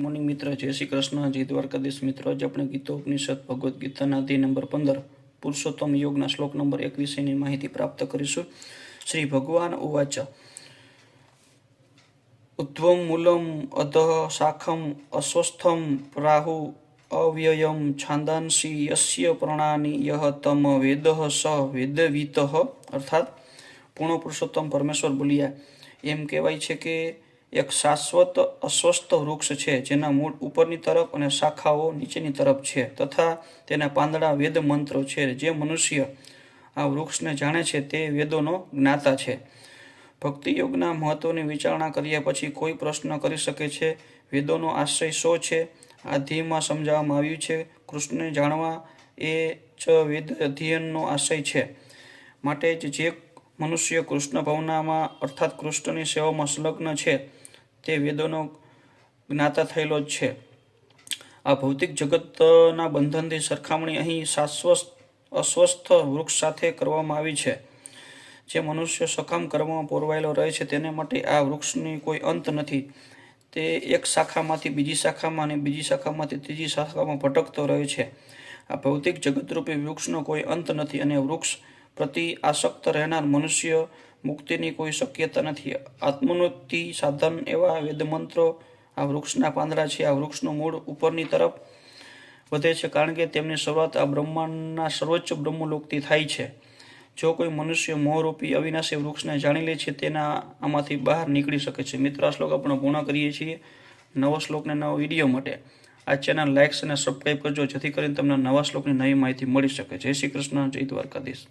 Morning મિત્ર, જય શ્રી કૃષ્ણ, જય દ્વારકાધીશ મિત્રો. આજે આપણે ગીતો, ઉપનિષદ, ભગવદ્ ગીતાના અધ્યાય નંબર પંદર, પુરુષોત્તમ યોગના શ્લોક નંબર એક વિશેની માહિતી પ્રાપ્ત કરીશું. શ્રી ભગવાન ઉવાચ ઉદ્ધ્વમ મૂલમ અધઃ શાખમ અસ્વસ્થમ પ્રાહુ અવ્યયમ છાંદાંશી યસ્ય પ્રણાની યહ તમ વેદ સ વેદવિત. અર્થાત પૂર્ણ પુરુષોત્તમ પરમેશ્વર બોલ્યા. એમ કહેવાય છે કે એક શાશ્વત અસ્વસ્થ વૃક્ષ છે, જેના મૂળ ઉપરની તરફ અને શાખાઓ નીચેની તરફ છે તથા તેના પાંદડા વેદ મંત્રો છે, જે મનુષ્ય આ વૃક્ષને જાણે છે તે વેદોનો જ્ઞાતા છે. ભક્તિયોગના મહત્વની વિચારણા કર્યા પછી કોઈ પ્રશ્ન કરી શકે છે, વેદોનો આશ્રય શો છે? આ ધ્યેયમાં સમજાવવામાં આવ્યું છે, કૃષ્ણને જાણવા એ જ વેદ અધ્યયનનો આશય છે. માટે જ જે મનુષ્ય કૃષ્ણ ભાવનામાં, અર્થાત કૃષ્ણની સેવામાં સંલગ્ન છે, તે વેદોનો જ્ઞાતા થયેલો જ છે. આ ભૌતિક જગતના બંધનથી સરખામણી અહીં શાશ્વત, અસ્વસ્થ વૃક્ષ સાથે કરવામાં આવી છે. જે મનુષ્ય સકામ કર્મમાં પોરવાયેલો રહે છે, તેને માટે આ વૃક્ષની કોઈ અંત નથી. તે એક શાખામાંથી બીજી શાખામાં અને બીજી શાખામાંથી ત્રીજી શાખામાં ભટકતો રહે છે. આ ભૌતિક જગતરૂપી વૃક્ષનો કોઈ અંત નથી અને વૃક્ષ પ્રતિ આસક્ત રહેનાર મનુષ્ય મુક્તિની કોઈ શક્યતા નથી. આત્મોન્નતિ સાધન એવા વેદમંત્રો આ વૃક્ષના પાંદડા છે. આ વૃક્ષનું મૂળ ઉપરની તરફ વધે છે કારણ કે તેમની શરૂઆત આ બ્રહ્માંડના સર્વોચ્ચ બ્રહ્મલોકથી થાય છે. જો કોઈ મનુષ્ય મોહરૂપી અવિનાશી વૃક્ષને જાણી લે છે, તેના આમાંથી બહાર નીકળી શકે છે. મિત્ર, આ શ્લોક આપણે પૂર્ણ કરીએ છીએ નવો શ્લોકને નવો વીડિયો માટે. આ ચેનલ લાઇક્સ અને સબસ્ક્રાઈબ કરજો, જેથી કરીને તમને નવા શ્લોકની નવી માહિતી મળી શકે. જય શ્રી કૃષ્ણ, જય દ્વારકાધીશ.